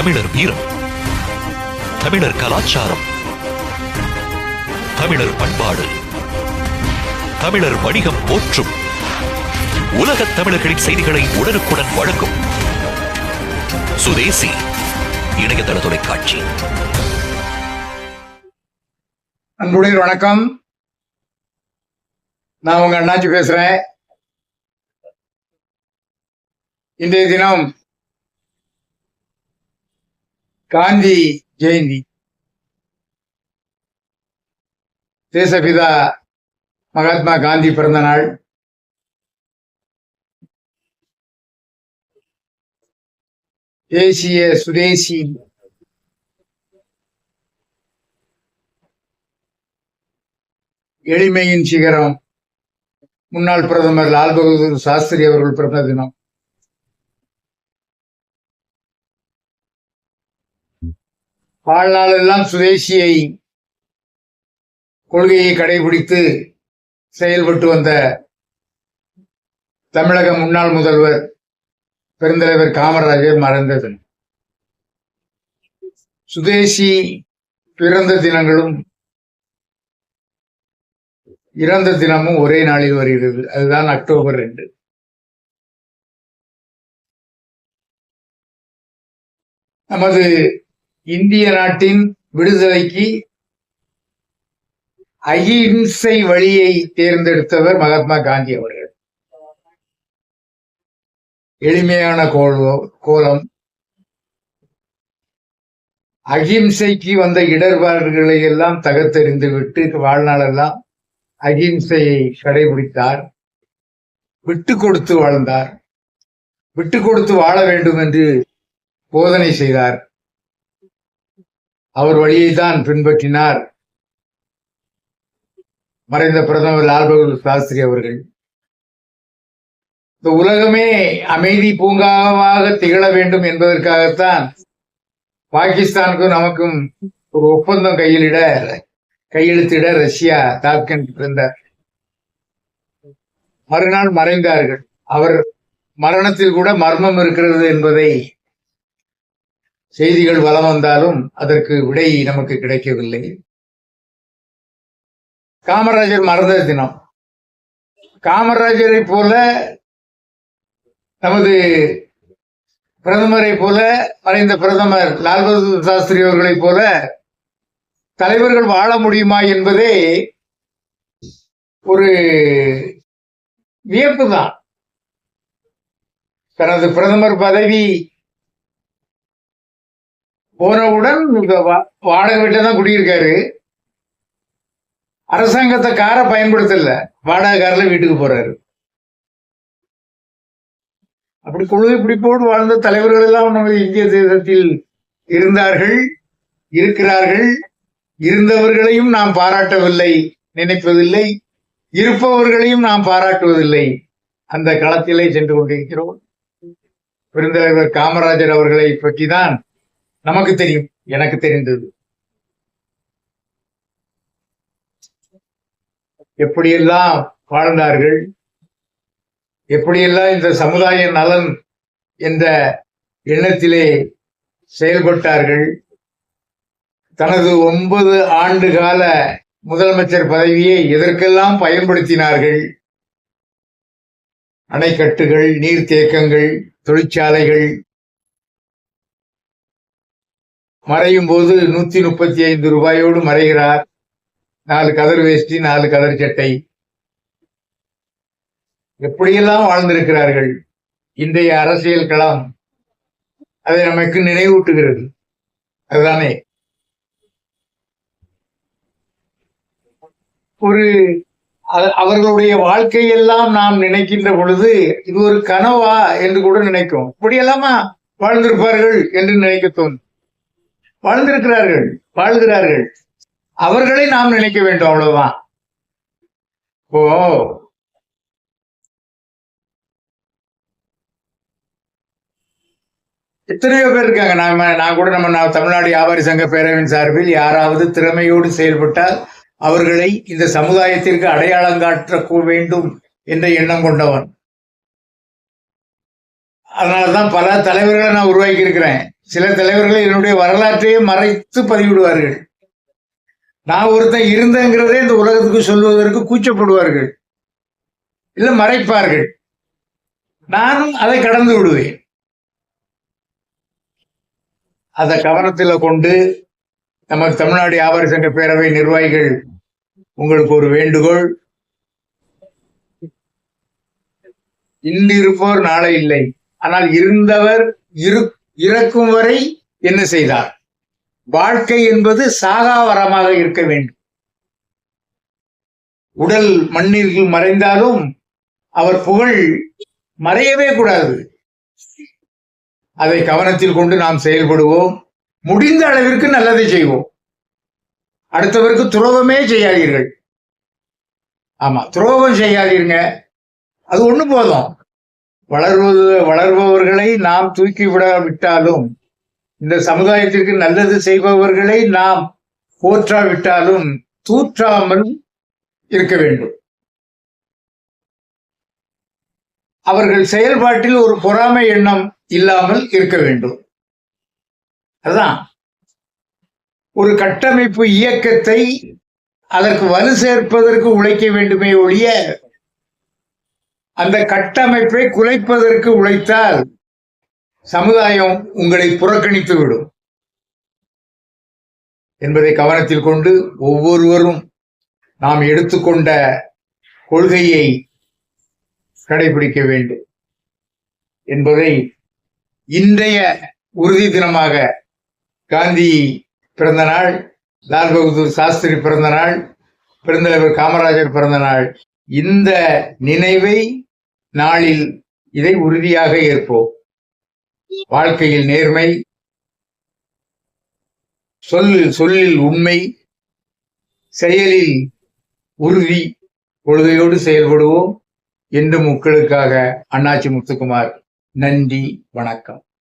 தமிழர் வீரம் தமிழர் கலாச்சாரம் தமிழர் பண்பாடு தமிழர் வணிகம் போற்றும் உலகத் தமிழர்களின் செய்திகளை உடனுக்குடன் வழங்கும் சுதேசி இணையதள தொலைக்காட்சி. அன்புடைய வணக்கம். நான் உங்க அண்ணாச்சி பேசுறேன். இன்றைய தினம் காந்தி ஜெயந்தி. தேசபிதா மகாத்மா காந்தி பிறந்த நாள். தேசிய சுதேசி எளிமையின் சிகரம். முன்னாள் பிரதமர் லால் பகதூர் சாஸ்திரி அவர்கள் பிறந்த தினம். வாழ்நாளெல்லாம் சுதேசியை கொள்கையை கடைபிடித்து செயல்பட்டு வந்த தமிழக முன்னாள் முதல்வர் பெருந்தலைவர் காமராஜர் மறைந்த தினம் சுதேசி பிறந்த தினங்களும் இறந்த தினமும் ஒரே நாளில் வருகிறது. அதுதான் அக்டோபர் ரெண்டு. நமது இந்திய நாட்டின் விடுதலைக்கு அகிம்சை வழியை தேர்ந்தெடுத்தவர் மகாத்மா காந்தி அவர்கள். எளிமையான கோலோ கோலம். அகிம்சைக்கு வந்த இடர்பாடுகளை எல்லாம் தகர்த்தெறிந்து விட்டு வாழ்நாளெல்லாம் அகிம்சையை கடைபிடித்தார். விட்டு கொடுத்து வாழ்ந்தார். விட்டு கொடுத்து வாழ வேண்டும் என்று போதனை செய்தார். அவர் வழியை தான் பின்பற்றினார். மறைந்த பிரதமர் லால் பகதூர் சாஸ்திரி அவர்கள். இந்த உலகமே அமைதி பூங்காவாக திகழ வேண்டும் என்பதற்காகத்தான் பாகிஸ்தானுக்கும் நமக்கும் ஒரு ஒப்பந்தம் கையிலிட கையெழுத்திட ரஷ்யா தாக்கன் இருந்தார் மறுநாள் மறைந்தார்கள். அவர் மரணத்தில் கூட மர்மம் இருக்கிறது என்பதை செய்திகள் வலம் வந்தாலும் அதற்கு விடை நமக்கு கிடைக்கவில்லை. காமராஜர் மறந்த தினம். காமராஜரை போல நமது பிரதமரை போல மறைந்த பிரதமர் லால் பகதூர் சாஸ்திரி அவர்களைப் போல தலைவர்கள் வாழ முடியுமா என்பதே ஒரு வியப்பு தான் தனது பிரதமர் பதவி போனவுடன் இந்த வா- வாடகை வீட்டில் தான் குடியிருக்காரு. அரசாங்கத்தை காரை பயன்படுத்தல வாடகை காரில் வீட்டுக்கு போறாரு. அப்படி குழு பிடிப்போடு வாழ்ந்த தலைவர்கள் எல்லாம் நமது இந்திய தேசத்தில் இருந்தார்கள் இருக்கிறார்கள். இருந்தவர்களையும் நாம் பாராட்டவில்லை நினைப்பதில்லை. இருப்பவர்களையும் நாம் பாராட்டுவதில்லை. அந்த களத்திலே சென்று கொண்டிருக்கிறோம். பெருந்தலைவர் காமராஜர் அவர்களை பற்றி தான் நமக்கு தெரியும். எனக்கு தெரிந்தது. எப்படியெல்லாம் வாழ்ந்தார்கள்? எப்படியெல்லாம் இந்த சமுதாய நலன் என்ற எண்ணத்திலே செயல்பட்டார்கள்? தனது ஒன்பது ஆண்டு கால முதலமைச்சர் பதவியை எதற்கெல்லாம் பயன்படுத்தினார்கள்? அணைக்கட்டுகள் நீர்த்தேக்கங்கள் தொழிற்சாலைகள் மறையும் போது நூத்தி முப்பத்தி ஐந்து ரூபாயோடு மறைகிறார். நாலு கதர் வேஷ்டி நாலு கதர் சட்டை. எப்படியெல்லாம் வாழ்ந்திருக்கிறார்கள்? இன்றைய அரசியல் களம் அதை நமக்கு நினைவூட்டுகிறது. அதுதானே. ஒரு அ- அவர்களுடைய வாழ்க்கையெல்லாம் நாம் நினைக்கின்ற பொழுது இது ஒரு கனவா என்று கூட நினைக்கும் இப்படியெல்லாமா வாழ்ந்திருப்பார்கள் என்று நினைக்க தோணும். வாழ்ந்திருக்கிறார்கள் வாழ்கிறார்கள். அவர்களை நாம் நினைக்க வேண்டும் அவ்வளவுதான். ஓ. எத்தனையோ பேர் இருக்காங்க. நாம நான் கூட நம்ம நான் தமிழ்நாடு வியாபாரி சங்க பேரவையின் சார்பில் யாராவது திறமையோடு செயல்பட்டால் அவர்களை இந்த சமுதாயத்திற்கு அடையாளம் காட்ட வேண்டும் என்ற எண்ணம் கொண்டவன். அதனாலதான் பல தலைவர்களை நான் உருவாக்கி இருக்கிறேன் சில தலைவர்கள் என்னுடைய வரலாற்றையே மறைத்து பதிவிடுவார்கள். நான் ஒருத்தன் இருந்தேங்கிறதே இந்த உலகத்துக்கு சொல்வதற்கு கூச்சப்படுவார்கள். இல்லை மறைப்பார்கள். நானும் அதை கடந்து விடுவேன். அதை கவனத்தில் கொண்டு நமக்கு தமிழ்நாடு வியாபாரி சங்க பேரவை நிர்வாகிகள் உங்களுக்கு ஒரு வேண்டுகோள். இன்று இருப்பவர் நாளை இல்லை. ஆனால் இருந்தவர் இரு இறக்கும் வரை என்ன செய்தார்? வாழ்க்கை என்பது சாகாவரமாக இருக்க வேண்டும். உடல் மண்ணிற்கு மறைந்தாலும் அவர் புகழ் மறையவே கூடாது. அதை கவனத்தில் கொண்டு நாம் செயல்படுவோம். முடிந்த அளவிற்கு நல்லதை செய்வோம். அடுத்தவருக்கு துரோகமே செய்யாதீர்கள். ஆமா துரோகம் செய்யாதீருங்க. அது ஒண்ணு போதும். வளர்வது வளர்பவர்களை நாம் தூக்கி விட விட்டாலும் இந்த சமுதாயத்திற்கு நல்லது செய்பவர்களை நாம் போற்றாவிட்டாலும் தூற்றாமல் இருக்க வேண்டும். அவர்கள் செயல்பாட்டில் ஒரு பொறாமை எண்ணம் இல்லாமல் இருக்க வேண்டும். அதான் ஒரு கட்டமைப்பு இயக்கத்தை அதற்கு வலு சேர்ப்பதற்கு உழைக்க வேண்டுமே ஒழிய அந்த கட்டமைப்பை குலைப்பதற்கு உழைத்தால் சமுதாயம் உங்களை புறக்கணித்து விடும். என்பதை கவனத்தில் கொண்டு ஒவ்வொருவரும் நாம் எடுத்துக்கொண்ட கொள்கையை கடைபிடிக்க வேண்டும் என்பதை இன்றைய உறுதி தினமாக காந்தி பிறந்த நாள் லால் பகதூர் சாஸ்திரி பிறந்த நாள் பெருந்தலைவர் காமராஜர் பிறந்த நாள் இந்த நினைவை நாளில் இதை உறுதியாக ஏற்போம். வாழ்க்கையில் நேர்மை சொல்லில் சொல்லில் உண்மை செயலில் உறுதி கொள்கையோடு செயல்படுவோம். என்று மக்களுக்காக அண்ணாச்சி முத்துக்குமார் நன்றி வணக்கம்.